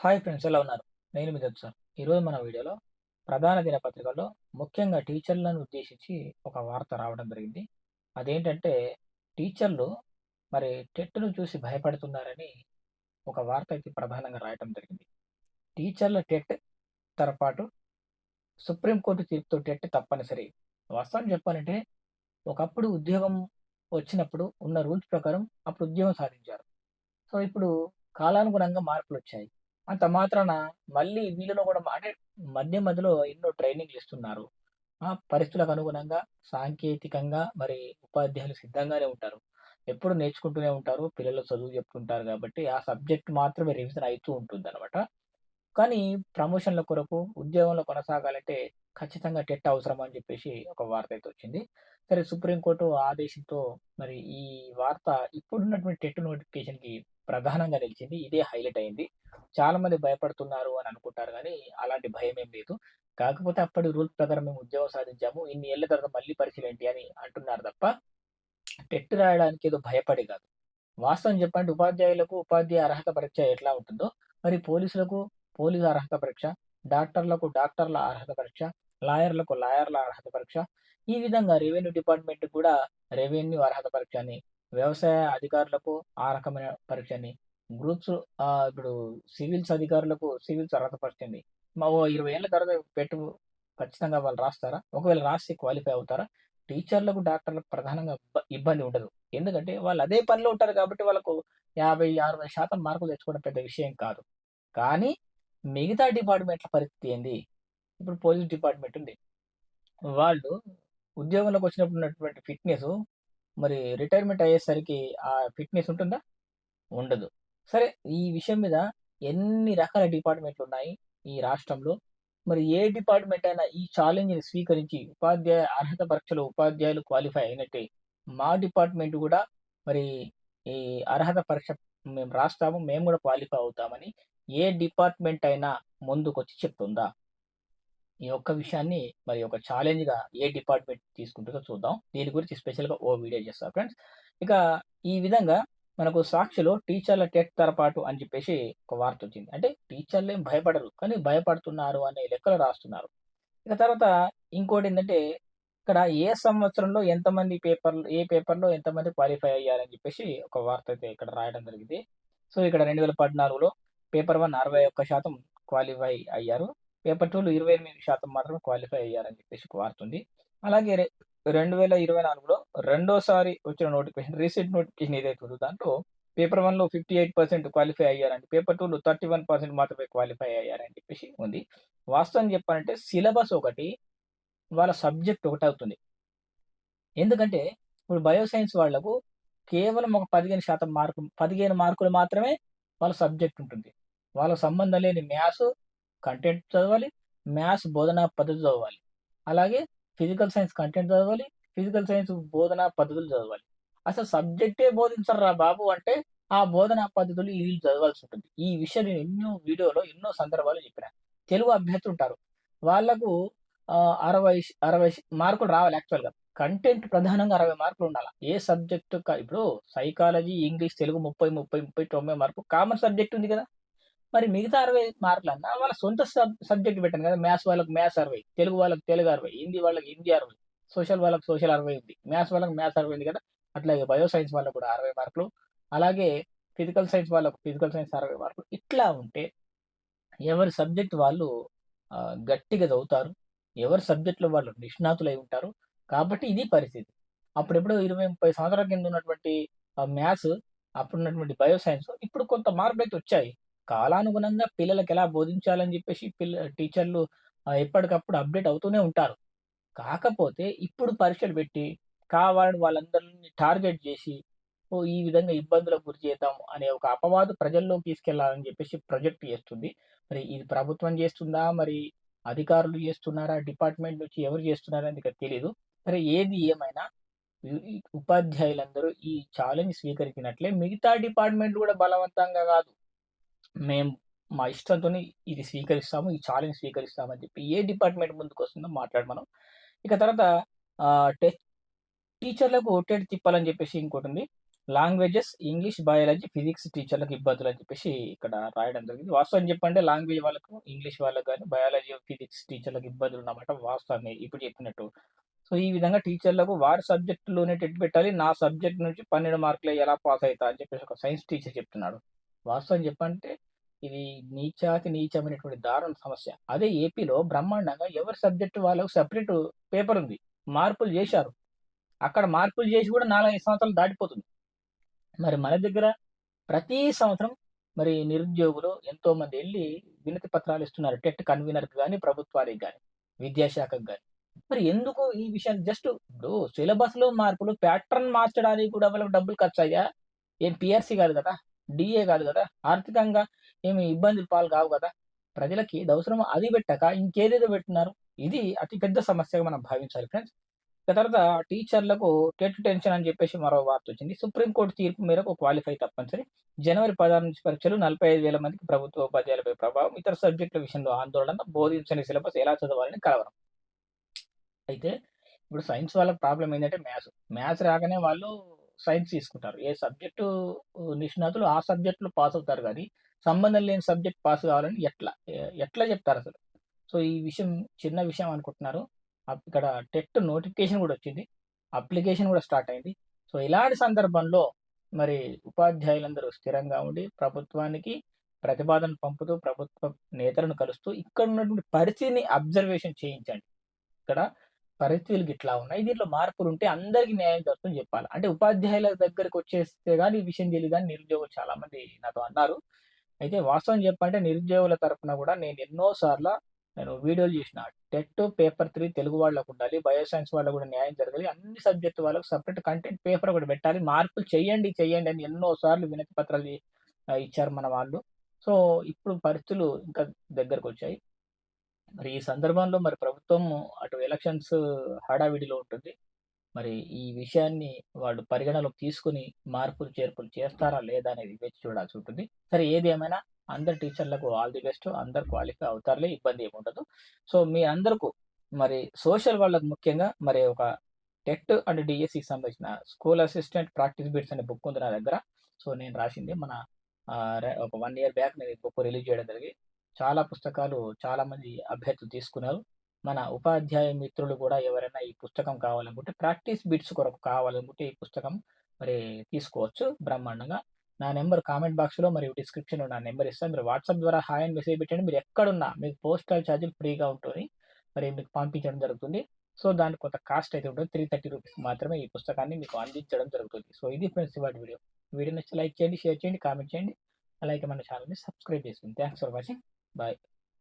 Hi friends ఎలా ఉన్నారు? నేను మీ సార్. ఈరోజు మన వీడియోలో ప్రధాన దినపత్రికల్లో ముఖ్యంగా టీచర్లను ఉద్దేశించి ఒక వార్త రావడం జరిగింది. అదేంటంటే టీచర్లు మరి టెట్‌ను చూసి భయపడుతున్నారని ఒక వార్త అయితే ప్రధానంగా రాయడం జరిగింది. టీచర్ల టెట్ తరపాటు సుప్రీం కోర్టు తీర్పుతో టెట్ తప్పనిసరి. వాస్తవం చెప్పాలంటే ఒకప్పుడు ఉద్యోగం వచ్చినప్పుడు ఉన్న రూల్స్ ప్రకారం అప్పుడు ఉద్యోగం సాధించారు. సో, ఇప్పుడు కాలానుగుణంగా మార్పులు వచ్చాయి అంత మాత్రాన మళ్ళీ వీళ్ళలో కూడా అంటే మధ్య మధ్యలో ఎన్నో ట్రైనింగ్‌లు ఇస్తున్నారు. ఆ! పరిస్థితులకు అనుగుణంగా సాంకేతికంగా మరి ఉపాధ్యాయులు సిద్ధంగానే ఉంటారు. ఎప్పుడు నేర్చుకుంటూనే ఉంటారు. పిల్లలు చదువు చెప్తుంటారు కాబట్టి ఆ సబ్జెక్ట్ మాత్రమే రివిజన్ ఉంటుంది అనమాట కానీ ప్రమోషన్‌ల కొరకు ఉద్యోగంలో కొనసాగాలంటే ఖచ్చితంగా టెట్ అవసరం అని చెప్పేసి ఒక వార్త అయితే వచ్చింది. సరే సుప్రీం కోర్టు ఆదేశంతో మరి ఈ వార్త ఇప్పుడున్నటువంటి టెట్ నోటిఫికేషన్‌కి ప్రధానంగా నిలిచింది. ఇదే హైలైట్ అయింది. చాలా మంది భయపడుతున్నారు అని అనుకుంటారు కానీ అలాంటి భయమేం లేదు. కాకపోతే అప్పటి రూల్ ప్రకారం మేము ఉద్యోగం సాధించాము. ఇన్ని ఏళ్ళ తర్వాత మళ్ళీ పరీక్షలు ఏంటి అని అంటున్నారు తప్ప టెట్ రాయడానికి ఏదో భయపడే కాదు. వాస్తవం చెప్పండి ఉపాధ్యాయులకు ఉపాధ్యాయ అర్హత పరీక్ష ఎట్లా ఉంటుందో మరి పోలీసులకు పోలీసు అర్హత పరీక్ష, డాక్టర్లకు డాక్టర్ల అర్హత పరీక్ష, లాయర్లకు లాయర్ల అర్హత పరీక్ష, ఈ విధంగా రెవెన్యూ డిపార్ట్మెంట్ కూడా రెవెన్యూ అర్హత పరీక్ష అని, వ్యవసాయ అధికారులకు ఆ రకమైన పరీక్షని గ్రూప్స్ ఇప్పుడు సివిల్స్ అధికారులకు సివిల్స్ అర్హత పరీక్ష మా ఓ ఇరవై ఏళ్ళ తర్వాత పెట్టు ఖచ్చితంగా వాళ్ళు రాస్తారా? ఒకవేళ రాస్తే క్వాలిఫై అవుతారా? టీచర్లకు, డాక్టర్లకు ప్రధానంగా ఇబ్బంది ఉండదు. ఎందుకంటే వాళ్ళు అదే పనిలో ఉంటారు కాబట్టి వాళ్ళకు 50, 60% మార్కులు తెచ్చుకోవడం పెద్ద విషయం కాదు. కానీ మిగతా డిపార్ట్‌మెంట్‌ల పరిస్థితి ఏంది? ఇప్పుడు పోలీస్ డిపార్ట్‌మెంట్ ఉంది. వాళ్ళు ఉద్యోగంలోకి వచ్చినప్పుడు ఉన్నటువంటి ఫిట్నెస్ మరి రిటైర్మెంట్ అయ్యేసరికి ఆ ఫిట్‌నెస్ ఉంటుందా? ఉండదు. సరే ఈ విషయం మీద ఎన్ని రకాల డిపార్ట్‌మెంట్‌లు ఉన్నాయి ఈ రాష్ట్రంలో. మరి ఏ డిపార్ట్‌మెంట్ అయినా ఈ ఛాలెంజ్‌ని స్వీకరించి ఉపాధ్యాయ అర్హత పరీక్షలో ఉపాధ్యాయులు క్వాలిఫై అయినట్టే మా డిపార్ట్‌మెంట్ కూడా మరి ఈ అర్హత పరీక్ష మేము రాస్తాము. మేము కూడా క్వాలిఫై అవుతామని ఏ డిపార్ట్‌మెంట్ అయినా ముందుకొచ్చి చెప్తుందా? ఈ ఒక్క విషయాన్ని మరి ఒక ఛాలెంజ్‌గా ఏ డిపార్ట్‌మెంట్ తీసుకుంటుందో చూద్దాం. దీని గురించి స్పెషల్గా ఓ వీడియో చేస్తా ఫ్రెండ్స్. ఇక ఈ విధంగా మనకు సాక్షిలో టీచర్ల టెట్ తరపాటు అని చెప్పేసి ఒక వార్త వచ్చింది. అంటే టీచర్లేం భయపడరు. కానీ భయపడుతున్నారు అనే లెక్కలు రాస్తున్నారు. ఇక తర్వాత ఇంకోటి ఏంటంటే ఇక్కడ ఏ సంవత్సరంలో ఎంతమంది పేపర్‌లు ఏ పేపర్‌లో ఎంతమంది క్వాలిఫై అయ్యారని చెప్పేసి ఒక వార్త అయితే ఇక్కడ రాయడం జరిగింది. సో, ఇక్కడ 2014లో పేపర్ 1 61% క్వాలిఫై అయ్యారు. పేపర్ 2లో 28% మాత్రమే క్వాలిఫై అయ్యారని చెప్పేసి ఒక వార్త ఉంది. అలాగే రె 2024లో రెండోసారి వచ్చిన నోటిఫికేషన్ రీసెంట్ నోటిఫికేషన్ ఏదైతే ఉందో దాంట్లో పేపర్ 1లో 58% క్వాలిఫై అయ్యారని, పేపర్ 2లో 31% మాత్రమే క్వాలిఫై అయ్యారని చెప్పేసి ఉంది. వాస్తవం చెప్పాలంటే సిలబస్ ఒకటి, వాళ్ళ సబ్జెక్ట్ ఒకటి అవుతుంది ఎందుకంటే ఇప్పుడు బయో సైన్స్ వాళ్ళకు కేవలం ఒక 15% మార్కు 15 మార్కులు మాత్రమే వాళ్ళ సబ్జెక్ట్ ఉంటుంది. వాళ్ళ సంబంధం లేని మ్యాథ్స్ కంటెంట్ చదవాలి. మ్యాథ్స్ బోధనా పద్ధతి చదవాలి. అలాగే ఫిజికల్ సైన్స్ కంటెంట్ చదవాలి. ఫిజికల్ సైన్స్ బోధనా పద్ధతులు చదవాలి. అసలు సబ్జెక్టే బోధించరా బాబు అంటే ఆ బోధనా పద్ధతులు వీళ్ళు చదవాల్సి ఉంటుంది. ఈ విషయం నేను ఎన్నో వీడియోలో ఎన్నో సందర్భాలు చెప్పిన. తెలుగు అభ్యర్థులు ఉంటారు. వాళ్ళకు అరవై అరవై మార్కులు రావాలి యాక్చువల్‌గా. కంటెంట్ ప్రధానంగా 60 మార్కులు ఉండాలి ఏ సబ్జెక్టు ఇప్పుడు సైకాలజీ, ఇంగ్లీష్, తెలుగు ముప్పై ముప్పై ముప్పై తొంభై మార్కు కామన్ సబ్జెక్ట్ ఉంది కదా! మరి మిగతా 60 మార్కులన్నా వాళ్ళ సొంత సబ్ సబ్జెక్ట్ పెట్టాను కదా! మ్యాథ్స్ వాళ్ళకి మ్యాథ్స్ 60, తెలుగు వాళ్ళకి తెలుగు 60, హిందీ వాళ్ళకి హిందీ 60, సోషల్ వాళ్ళకి సోషల్ 60 ఉంది. మ్యాథ్స్ వాళ్ళకి మ్యాథ్స్ 60 ఉంది కదా! అట్లాగే బయో సైన్స్ వాళ్ళకి కూడా 60 మార్కులు. అలాగే ఫిజికల్ సైన్స్ వాళ్ళకు ఫిజికల్ సైన్స్ 60 మార్కులు. ఇట్లా ఉంటే ఎవరి సబ్జెక్ట్ వాళ్ళు గట్టిగా చదువుతారు. ఎవరి సబ్జెక్టులో వాళ్ళు నిష్ణాతులై ఉంటారు. కాబట్టి ఇది పరిస్థితి. అప్పుడెప్పుడో 20, 30 సంవత్సరాల కింద ఉన్నటువంటి మ్యాథ్స్ అప్పుడున్నటువంటి బయో సైన్స్ ఇప్పుడు కొంత మార్పులైతే వచ్చాయి. కాలానుగుణంగా పిల్లలకి ఎలా బోధించాలని చెప్పేసి పిల్ల టీచర్లు ఎప్పటికప్పుడు అప్‌డేట్ అవుతూనే ఉంటారు. కాకపోతే ఇప్పుడు పరీక్షలు పెట్టి కావాలని వాళ్ళందరిని టార్గెట్ చేసి ఓ ఈ విధంగా ఇబ్బందులకు గురి చేద్దాం అనే ఒక అపవాదు ప్రజల్లోకి తీసుకెళ్ళాలని చెప్పేసి ప్రొజెక్ట్ చేస్తుంది. మరి ఇది ప్రభుత్వం చేస్తుందా? మరి అధికారులు చేస్తున్నారా? డిపార్ట్‌మెంట్ నుంచి ఎవరు చేస్తున్నారని ఇక తెలియదు మరి ఏది ఏమైనా ఉపాధ్యాయులందరూ ఈ ఛాలెంజ్ స్వీకరించినట్లే మిగతా డిపార్ట్మెంట్ కూడా బలవంతంగా కాదు. మేము మా ఇష్టంతోని ఇది స్వీకరిస్తాము. ఈ ఛాలెంజ్ స్వీకరిస్తామని చెప్పి ఏ డిపార్ట్‌మెంట్ ముందుకొస్తుందో మాట్లాడమను. ఇక తర్వాత టెస్ట్ టీచర్లకు టెట్ తిప్పాలని చెప్పేసి ఇంకోటుంది. లాంగ్వేజెస్ ఇంగ్లీష్, బయాలజీ, ఫిజిక్స్ టీచర్లకు ఇబ్బందులు అని చెప్పేసి ఇక్కడ రాయడం జరిగింది. వాస్తవం చెప్పంటే లాంగ్వేజ్ వాళ్ళకు, ఇంగ్లీష్ వాళ్ళకి కానీ బయాలజీ, ఫిజిక్స్ టీచర్లకు ఇబ్బందులు ఉన్నమాట వాస్తవమే ఇప్పుడు చెప్పినట్టు. సో, ఈ విధంగా టీచర్లకు వారి సబ్జెక్టులోనే టెట్ పెట్టాలి. నా సబ్జెక్ట్ నుంచి పన్నెండు మార్కులు ఎలా పాస్ అవుతా అని చెప్పేసి ఒక సైన్స్ టీచర్ చెప్తున్నాడు. వాస్తవం చెప్పంటే ఇది నీచాతి నీచమైనటువంటి దారుణ సమస్య. అదే ఏపీలో బ్రహ్మాండంగా ఎవరి సబ్జెక్ట్ వాళ్ళకు సెపరేట్ పేపర్ ఉంది. మార్పులు చేశారు. అక్కడ మార్పులు చేసి కూడా 4, 5 సంవత్సరాలు దాటిపోతుంది. మరి మన దగ్గర ప్రతి సంవత్సరం మరి నిరుద్యోగులు ఎంతోమంది వెళ్ళి వినతి పత్రాలు ఇస్తున్నారు. టెట్ కన్వీనర్‌కి గాని, ప్రభుత్వానికి కానీ విద్యాశాఖకు కానీ మరి ఎందుకు ఈ విషయాన్ని జస్ట్ ఇప్పుడు సిలబస్‌లో మార్పులు ప్యాటర్న్ మార్చడానికి కూడా వాళ్ళకి డబ్బులు ఖర్చయ్యా? ఏం పిఆర్సీ కాదు కదా! డిఏ కాదు కదా! ఆర్థికంగా ఏమి ఇబ్బందులు పాలు కావు కదా! ప్రజలకి అవసరం అది పెట్టక ఇంకేదేదో పెట్టినారు ఇది అతి పెద్ద సమస్యగా మనం భావించాలి ఫ్రెండ్స్. తర్వాత టీచర్లకు టెట్ టెన్షన్ అని చెప్పేసి మరో వార్తొచ్చింది. సుప్రీం సుప్రీంకోర్టు తీర్పు మేరకు క్వాలిఫై తప్పనిసరి. జనవరి 16 నుంచి పరీక్షలు 45,000 మందికి ప్రభుత్వ ఉపాధ్యాయులపై ప్రభావం. ఇతర సబ్జెక్టుల విషయంలో ఆందోళన. బోధించని సిలబస్ ఎలా చదవాలని కలవరం. అయితే ఇప్పుడు సైన్స్ వాళ్ళకి ప్రాబ్లం ఏంటంటే మ్యాథ్స్. మ్యాథ్స్ రాగానే వాళ్ళు సైన్స్ తీసుకుంటారు. ఏ సబ్జెక్టు నిష్ణాతులు ఆ సబ్జెక్టులో పాస్ అవుతారు కానీ సంబంధం లేని సబ్జెక్ట్ పాస్ కావాలని ఎట్లా? ఎట్లా చెప్తారు అసలు సో, ఈ విషయం చిన్న విషయం అనుకుంటున్నారు. ఇక్కడ టెట్ నోటిఫికేషన్ కూడా వచ్చింది. అప్లికేషన్ కూడా స్టార్ట్ అయింది. సో, ఇలాంటి సందర్భంలో మరి ఉపాధ్యాయులందరూ స్థిరంగా ఉండి ప్రభుత్వానికి ప్రతిపాదన పంపుతూ, ప్రభుత్వ నేతలను కలుస్తూ ఇక్కడ ఉన్నటువంటి పరిస్థితిని అబ్జర్వేషన్ చేయించండి. ఇక్కడ పరిస్థితులు గిట్లా ఉన్నాయి. దీంట్లో మార్పులు ఉంటే అందరికీ న్యాయం జరుగుతుందని చెప్పాలి. అంటే ఉపాధ్యాయుల దగ్గరకొచ్చేస్తే కానీ ఈ విషయం తెలీదని నిరుద్యోగులు చాలా మంది నాతో అన్నారు. అయితే వాస్తవం చెప్పాలంటే నిరుద్యోగుల తరపున కూడా నేను ఎన్నో సార్లు నేను వీడియోలు చేసిన. టెట్ పేపర్ త్రీ తెలుగు వాళ్ళకుండాలి. బయో సైన్స్ వాళ్ళకు కూడా న్యాయం జరగాలి. అన్ని సబ్జెక్టు వాళ్ళకి సపరేట్ కంటెంట్ పేపర్ ఒకటి పెట్టాలి. మార్పులు చేయండి, చేయండి అని ఎన్నో సార్లు వినతి పత్రాలు ఇచ్చారు మన వాళ్ళు. సో, ఇప్పుడు పరిస్థితులు ఇంకా దగ్గరకొచ్చాయి. మరి ఈ సందర్భంలో మరి ప్రభుత్వం అటు ఎలక్షన్స్ హడావిడిలో ఉంటుంది. మరి ఈ విషయాన్ని వాళ్ళు పరిగణలోకి తీసుకొని మార్పులు, చేర్పులు చేస్తారా లేదా అనేది వేచి చూడాల్సి ఉంటుంది. సరే ఏది ఏమైనా అందరు టీచర్లకు ఆల్ ది బెస్ట్. అందరు క్వాలిఫై అవుతారులే ఇబ్బంది ఏముండదు. సో, మీ అందరకు మరి సోషల్ వాళ్ళకు ముఖ్యంగా మరి ఒక టెట్ అండ్ డిఎస్సికి సంబంధించిన స్కూల్ అసిస్టెంట్ ప్రాక్టీస్ బిట్స్ అనే బుక్ ఉంది నా దగ్గర. సో, నేను రాసింది మన ఒక వన్ ఇయర్ బ్యాక్ నేను ఈ బుక్ రిలీజ్ చేయడం జరిగింది. చాలా పుస్తకాలు చాలామంది అభ్యర్థులు తీసుకున్నారు. మన ఉపాధ్యాయ మిత్రులు కూడా ఎవరైనా ఈ పుస్తకం కావాలనుకుంటే ప్రాక్టీస్ బిట్స్ కొరకు కావాలనుకుంటే ఈ పుస్తకం మరి తీసుకోవచ్చు బ్రహ్మాండంగా. నా నెంబర్ కామెంట్ బాక్స్‌లో మరియు డిస్క్రిప్షన్‌లో నా నంబర్ ఇస్తాను. మీరు వాట్సాప్ ద్వారా హాయ్ అని మెసేజ్ పెట్టండి. మీరు ఎక్కడున్నా మీకు పోస్టల్ ఛార్జీలు ఫ్రీగా ఉంటుంది. మరి మీకు పంపించడం జరుగుతుంది. సో, దానికి కొంత కాస్ట్ అయితే ఉంటుంది. 330 రూపీస్ మాత్రమే ఈ పుస్తకాన్ని మీకు అందించడం జరుగుతుంది. సో, ఇది ఫ్రెండ్స్ ఇవాటి వీడియో. వీడియో నచ్చి లైక్ చేయండి, షేర్ చేయండి, కామెంట్ చేయండి. అలాగే మన ఛానల్ని సబ్స్క్రైబ్ చేసుకోండి. Thanks for watching. బాయ్.